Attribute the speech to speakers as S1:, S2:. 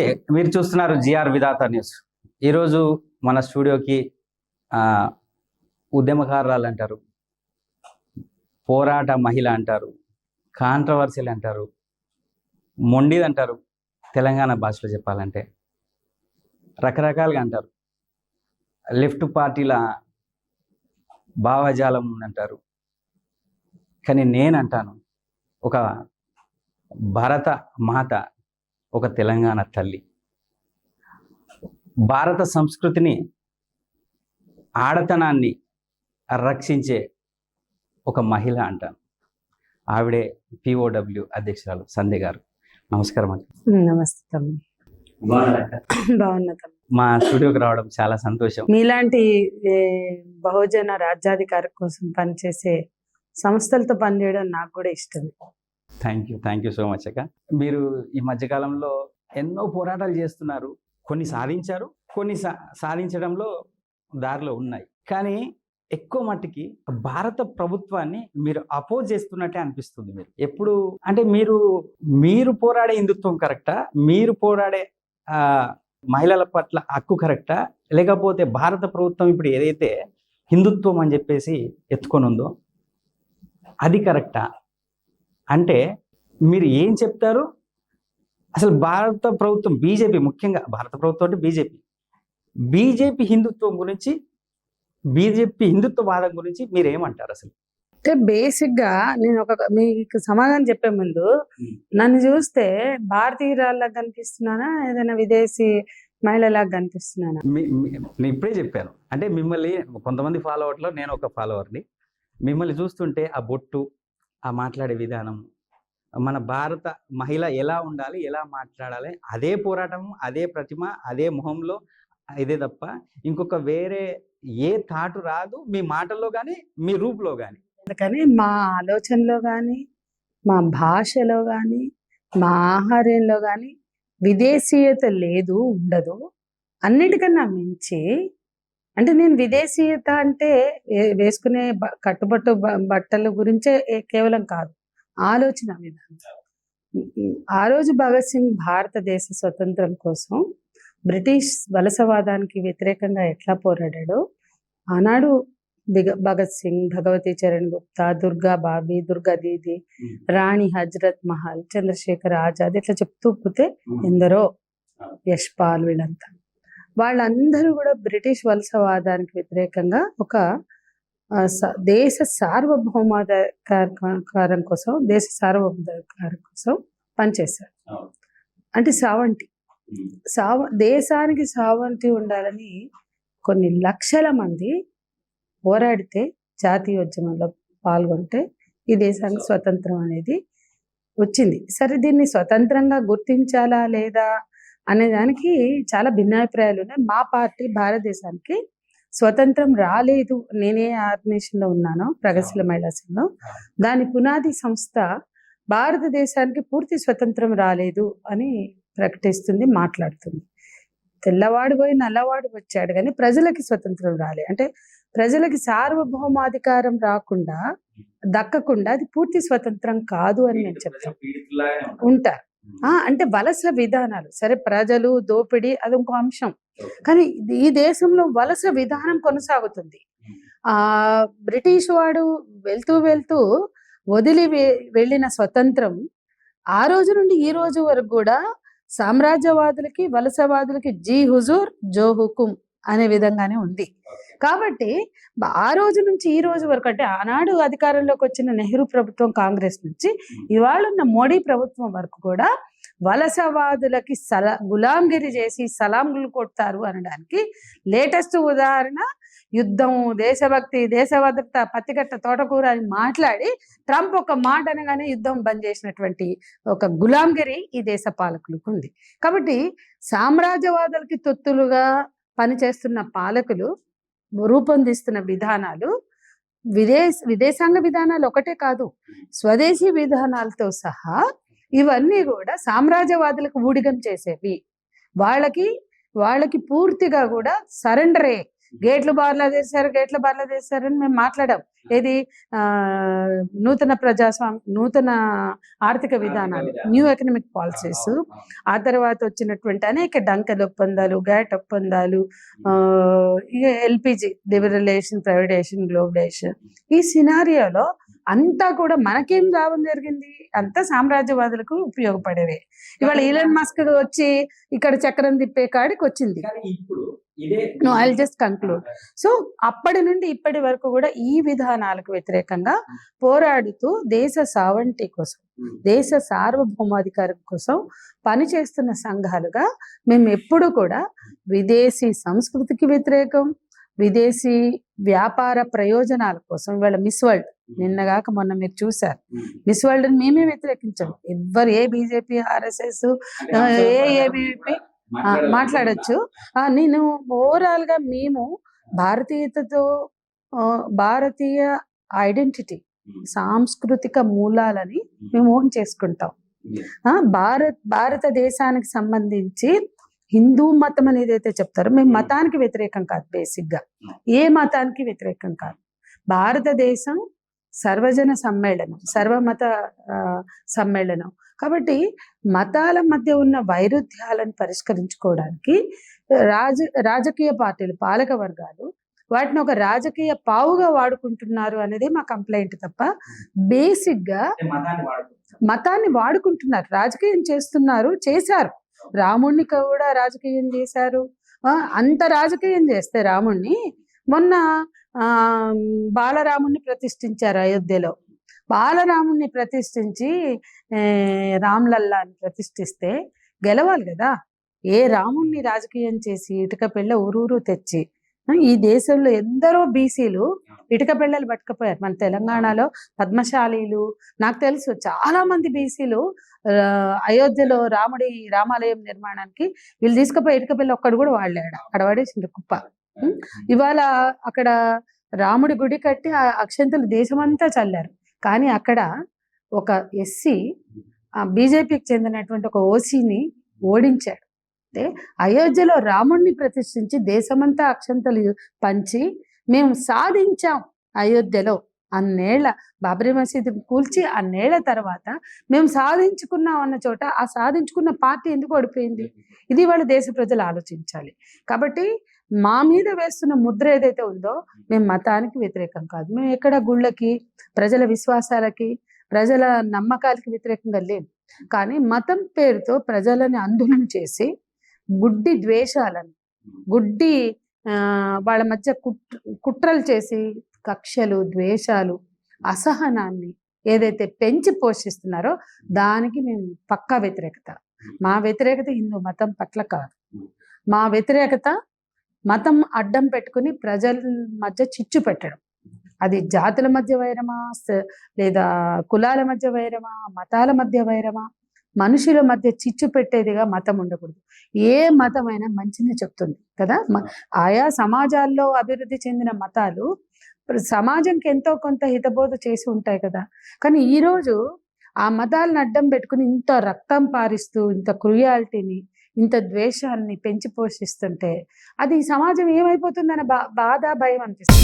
S1: నమస్తే. మీరు చూస్తున్నారు జిఆర్ విధాత న్యూస్. ఈరోజు మన స్టూడియోకి ఆ, అంటారు పోరాట మహిళ అంటారు కాంట్రవర్సీలు అంటారు మొండిది అంటారు తెలంగాణ భాషలో చెప్పాలంటే. రకరకాలుగా అంటారు. లెఫ్ట్ పార్టీల భావజాలం అంటారు. కానీ నేను అంటాను ఒక భరత మాత ఒక తెలంగాణ తల్లి. భారత సంస్కృతిని ఆడతనాన్ని రక్షించే ఒక మహిళ అంటాను. ఆవిడే పిఓడబ్ల్యూ అధ్యక్షురాలు సంధ్య గారు. నమస్కారం అండి.
S2: నమస్తే బాగున్నా
S1: మా స్టూడియోకి రావడం చాలా సంతోషం.
S2: మీలాంటి బహుజన రాజ్యాధికారి కోసం పనిచేసే సంస్థలతో పనిచేయడం నాకు కూడా ఇష్టం
S1: thank you thank you so much అక్క. మీరు ఈ మధ్యకాలంలో ఎన్నో పోరాటాలు చేస్తున్నారు. కొన్ని సాధించారు కొన్ని సా సాధించడంలో దారిలో ఉన్నాయి. కానీ ఎక్కువ మట్టుకి భారత ప్రభుత్వాన్ని మీరు అపోజ్ చేస్తున్నట్టే అనిపిస్తుంది మీరు. ఎప్పుడు అంటే మీరు మీరు పోరాడే హిందుత్వం కరెక్టా? మీరు పోరాడే మహిళల పట్ల హక్కు కరెక్టా? లేకపోతే భారత ప్రభుత్వం ఇప్పుడు ఏదైతే హిందుత్వం అని చెప్పేసి ఎత్తుకొని ఉందో అది కరెక్టా? అంటే మీరు ఏం చెప్తారు? అసలు భారత ప్రభుత్వం బీజేపీ ముఖ్యంగా భారత ప్రభుత్వం అంటే బీజేపీ. బీజేపీ హిందుత్వం గురించి బీజేపీ హిందుత్వవాదం గురించి మీరు ఏమంటారు అసలు?
S2: అంటే బేసిక్గా నేను ఒక మీకు సమాధానం చెప్పే ముందు. నన్ను చూస్తే భారతీయురాల్లాగా కనిపిస్తున్నానా? ఏదైనా విదేశీ మహిళలాగా కనిపిస్తున్నానా?
S1: నేను ఇప్పుడే చెప్పాను. అంటే మిమ్మల్ని కొంతమంది ఫాలోవర్లో నేను ఒక ఫాలోవర్ని మిమ్మల్ని చూస్తుంటే ఆ బొట్టు ఆ మాట్లాడే విధానం. మన భారత మహిళ ఎలా ఉండాలి ఎలా మాట్లాడాలి అదే పోరాటం అదే ప్రతిమ అదే మొహంలో ఇదే తప్ప ఇంకొక వేరే ఏ తాటు రాదు మీ మాటల్లో కానీ మీ రూపులో కానీ
S2: అందుకని మా ఆలోచనలో కానీ మా భాషలో కానీ మా ఆహార్యంలో కానీ విదేశీయత లేదు ఉండదు. అన్నిటికన్నా మించి అంటే నేను విదేశీయత అంటే వేసుకునే కట్టుబట్టు బట్టల గురించే కేవలం కాదు ఆలోచన విధానం. ఆ రోజు భగత్ సింగ్ భారతదేశ స్వతంత్రం కోసం బ్రిటిష్ వలసవాదానికి వ్యతిరేకంగా ఎట్లా పోరాడాడో ఆనాడు భగత్ సింగ్ భగవతి చరణ్ గుప్తా దుర్గా బాబీ దుర్గా దీది రాణి హజ్రత్ మహల్ చంద్రశేఖర్ ఆజాద్ ఇట్లా చెప్తూ పోతే ఎందరో యశ్పాల్ వీళ్ళంతా వాళ్ళందరూ కూడా బ్రిటిష్ వలసవాదానికి వ్యతిరేకంగా ఒక దేశ సార్వభౌమాధికారం కోసం దేశ సార్వభౌమాధికారం కోసం పనిచేశారు. అంటే సావంటి సావ దేశానికి సావంతి ఉండాలని కొన్ని లక్షల మంది పోరాడితే జాతీయోద్యమంలో పాల్గొంటే ఈ దేశానికి స్వతంత్రం అనేది వచ్చింది. సరే దీన్ని స్వతంత్రంగా గుర్తించాలా లేదా అనే దానికి చాలా భిన్నాభిప్రాయాలు ఉన్నాయి. మా పార్టీ భారతదేశానికి స్వతంత్రం రాలేదు. నేనే ఆర్గనైజేషన్లో ఉన్నాను ప్రగతిశీల మహిళా సంఘం. దాని పునాది సంస్థ భారతదేశానికి పూర్తి స్వతంత్రం రాలేదు అని ప్రకటిస్తుంది మాట్లాడుతుంది. తెల్లవాడు పోయి నల్లవాడు వచ్చాడు కానీ ప్రజలకి స్వతంత్రం రాలే. అంటే ప్రజలకి సార్వభౌమాధికారం రాకుండా దక్కకుండా అది పూర్తి స్వతంత్రం కాదు అని నేను చెప్తాను. ఉంటారు. అంటే వలస విధానాలు. సరే ప్రజలు దోపిడీ అది ఇంకో అంశం. కానీ ఈ దేశంలో వలస విధానం కొనసాగుతుంది. ఆ! బ్రిటిష్ వాడు వెళ్తూ వెళ్తూ వదిలి వెళ్ళిన స్వతంత్రం ఆ రోజు నుండి ఈ రోజు వరకు కూడా సామ్రాజ్యవాదులకి వలసవాదులకి జీ హుజూర్ జో హుకుం అనే విధంగానే ఉంది. కాబట్టి ఆ రోజు నుంచి ఈ రోజు వరకు అంటే ఆనాడు అధికారంలోకి వచ్చిన నెహ్రూ ప్రభుత్వం కాంగ్రెస్ నుంచి ఇవాళ ఉన్న మోడీ ప్రభుత్వం వరకు కూడా వలసవాదులకి సల గులాంగిరి చేసి సలాంలు కొడతారు అనడానికి లేటెస్ట్ ఉదాహరణ యుద్ధం దేశభక్తి దేశభద్రత పత్తికట్ట తోటకూర అని మాట్లాడి ట్రంప్ ఒక మాట అనగానే యుద్ధం బంద్ చేసినటువంటి ఒక గులాంగిరి ఈ దేశ పాలకులకు ఉంది. కాబట్టి సామ్రాజ్యవాదులకి తొత్తులుగా పనిచేస్తున్న పాలకులు రూపొందిస్తున్న విధానాలు విదేశ విదేశాంగ విధానాలు ఒకటే కాదు స్వదేశీ విధానాలతో సహా ఇవన్నీ కూడా సామ్రాజ్యవాదులకు ఊడిగం చేసేవి. వాళ్ళకి వాళ్ళకి పూర్తిగా కూడా సరెండరే. గేట్లు బార్లా చేశారు గేట్ల బార్లా చేశారని మేము మాట్లాడాం. ఏది? ఆ, నూతన ప్రజాస్వామ్య నూతన ఆర్థిక విధానాలు న్యూ ఎకనామిక్ పాలసీస్. ఆ తర్వాత వచ్చినటువంటి అనేక డంకల్ ఒప్పందాలు గ్యాట్ ఒప్పందాలు ఎల్పిజి లిబరలైజేషన్ ప్రైవేటైజేషన్ గ్లోబలైజేషన్ ఈ సినారియోలో అంతా కూడా మనకేం లాభం జరిగింది? అంతా సామ్రాజ్యవాదులకు ఉపయోగపడేవే. ఇవాళ ఈలన్ మస్క్ వచ్చి ఇక్కడ చక్రం తిప్పే కాడికి వచ్చింది. just conclude. సో అప్పటి నుండి ఇప్పటి వరకు కూడా ఈ విధానాలకు వ్యతిరేకంగా పోరాడుతూ దేశ సావంటి కోసం దేశ సార్వభౌమాధికారం కోసం పనిచేస్తున్న సంఘాలుగా మేము ఎప్పుడు కూడా విదేశీ సంస్కృతికి వ్యతిరేకం విదేశీ వ్యాపార ప్రయోజనాల కోసం ఇవాళ మిస్ వరల్డ్ నిన్నగాక మొన్న మీరు చూసారు మిస్ వరల్డ్ మేమే వ్యతిరేకించాం ఎవ్వరు ఏ బీజేపీ ఆర్ఎస్ఎస్ ఏ ఏబీపీ ఆ, మాట్లాడొచ్చు. నేను ఓవరాల్గా మేము భారతీయతతో భారతీయ ఐడెంటిటీ సాంస్కృతిక మూలాలని మేము ఓన్ చేసుకుంటాం. ఆ, భారత్ భారతదేశానికి సంబంధించి హిందూ మతం అని ఏదైతే చెప్తారో. మేము మతానికి వ్యతిరేకం కాదు బేసిక్గా ఏ మతానికి వ్యతిరేకం కాదు. భారతదేశం సర్వజన సమ్మేళనం సర్వమత సమ్మేళనం. కాబట్టి మతాల మధ్య ఉన్న వైరుధ్యాలను పరిష్కరించుకోవడానికి రాజ రాజకీయ పార్టీలు పాలక వర్గాలు వాటిని ఒక రాజకీయ పావుగా వాడుకుంటున్నారు అనేది మా కంప్లైంట్ తప్ప బేసిక్గా
S1: మతాన్ని
S2: వాడుకుంటున్నారు. రాజకీయం చేస్తున్నారు చేశారు. రాముణ్ణి కూడా రాజకీయం చేశారు. అంత రాజకీయం చేస్తే రాముణ్ణి మొన్న బాలరాముణ్ణి ప్రతిష్ఠించారు అయోధ్యలో. బాలరాముణ్ణి ప్రతిష్ఠించి రామ్లల్లాని ప్రతిష్ఠిస్తే గెలవాలి కదా. ఏ రాముణ్ణి రాజకీయం చేసి ఇటుక పిల్ల ఊరూరు తెచ్చి ఈ దేశంలో ఎందరో బీసీలు ఇటుక పిల్లలు పట్టుకపోయారు. మన తెలంగాణలో పద్మశాలీలు నాకు తెలుసు చాలా మంది బీసీలు అయోధ్యలో రాముడి రామాలయం నిర్మాణానికి వీళ్ళు తీసుకుపోయి ఇటుక పిల్ల ఒక్కడు కూడా వాళ్ళాడు అక్కడ వాడేసిండు కుప్ప. ఇవాళ అక్కడ రాముడి గుడి కట్టి ఆ అక్షంతలు దేశమంతా చల్లారు. కానీ అక్కడ ఒక ఎస్సీ బీజేపీకి చెందినటువంటి ఒక ఓసీని ఓడించాడు. అంటే అయోధ్యలో రాముడిని ప్రతిష్ఠించి దేశమంతా అక్షంతలు పంచి మేము సాధించాం అయోధ్యలో. అన్నేళ్ళ బాబరీ మసీదు కూల్చి అన్నేళ్ళ తర్వాత మేము సాధించుకున్నాం అన్న చోట ఆ సాధించుకున్న పార్టీ ఎందుకు ఓడిపోయింది? ఇది వాళ్ళ దేశ ప్రజలు ఆలోచించాలి. కాబట్టి మా మీద వేస్తున్న ముద్ర ఏదైతే ఉందో మేము మతానికి వ్యతిరేకం కాదు. మేము ఎక్కడ గుళ్ళకి ప్రజల విశ్వాసాలకి ప్రజల నమ్మకాలకి వ్యతిరేకంగా లేము కానీ మతం పేరుతో ప్రజలని అంధులను చేసి గుడ్డి ద్వేషాలను గుడ్డి ఆ, వాళ్ళ మధ్య కుట్ర కుట్రలు చేసి కక్షలు ద్వేషాలు అసహనాన్ని ఏదైతే పెంచి పోషిస్తున్నారో దానికి మేము పక్కా వ్యతిరేకత. మా వ్యతిరేకత హిందూ మతం పట్ల కాదు. మా వ్యతిరేకత మతం అడ్డం పెట్టుకుని ప్రజల మధ్య చిచ్చు పెట్టడం. అది జాతుల మధ్య వైరమా లేదా కులాల మధ్య వైరమా మతాల మధ్య వైరమా? మనుషుల మధ్య చిచ్చు పెట్టేదిగా మతం ఉండకూడదు. ఏ మతమైనా మంచిని చెప్తుంది కదా? ఆయా సమాజాల్లో అభివృద్ధి చెందిన మతాలు సమాజంకి ఎంతో కొంత హితబోధ చేసి ఉంటాయి కదా. కానీ ఈ రోజు ఆ మతాలను అడ్డం పెట్టుకుని ఇంత రక్తం పారిస్తూ ఇంత క్రుయాలిటీని ఇంత ద్వేషాన్ని పెంచి పోషిస్తుంటే అది ఈ సమాజం ఏమైపోతుందన్న బా బాధ భయం అనిపిస్తుంది.